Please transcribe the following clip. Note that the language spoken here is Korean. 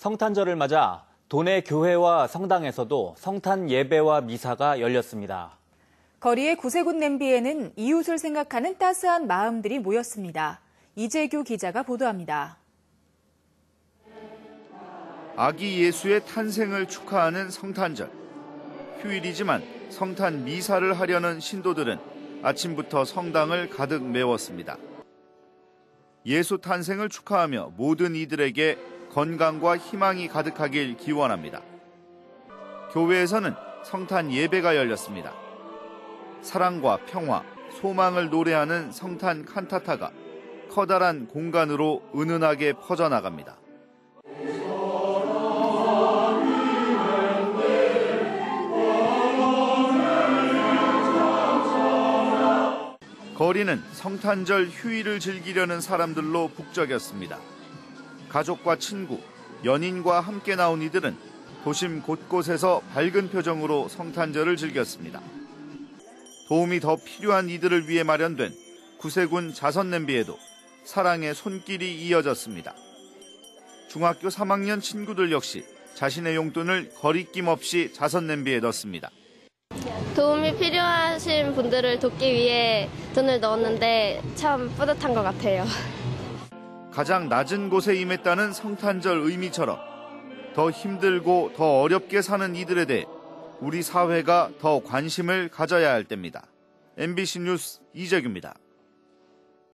성탄절을 맞아 도내 교회와 성당에서도 성탄 예배와 미사가 열렸습니다. 거리의 구세군 냄비에는 이웃을 생각하는 따스한 마음들이 모였습니다. 이재규 기자가 보도합니다. 아기 예수의 탄생을 축하하는 성탄절. 휴일이지만 성탄 미사를 하려는 신도들은 아침부터 성당을 가득 메웠습니다. 예수 탄생을 축하하며 모든 이들에게 건강과 희망이 가득하길 기원합니다. 교회에서는 성탄 예배가 열렸습니다. 사랑과 평화, 소망을 노래하는 성탄 칸타타가 커다란 공간으로 은은하게 퍼져나갑니다. 거리는 성탄절 휴일을 즐기려는 사람들로 북적였습니다. 가족과 친구, 연인과 함께 나온 이들은 도심 곳곳에서 밝은 표정으로 성탄절을 즐겼습니다. 도움이 더 필요한 이들을 위해 마련된 구세군 자선 냄비에도 사랑의 손길이 이어졌습니다. 중학교 3학년 친구들 역시 자신의 용돈을 거리낌 없이 자선 냄비에 넣습니다. 도움이 필요하신 분들을 돕기 위해 돈을 넣었는데 참 뿌듯한 것 같아요. 가장 낮은 곳에 임했다는 성탄절 의미처럼 더 힘들고 더 어렵게 사는 이들에 대해 우리 사회가 더 관심을 가져야 할 때입니다. MBC 뉴스 이재규입니다.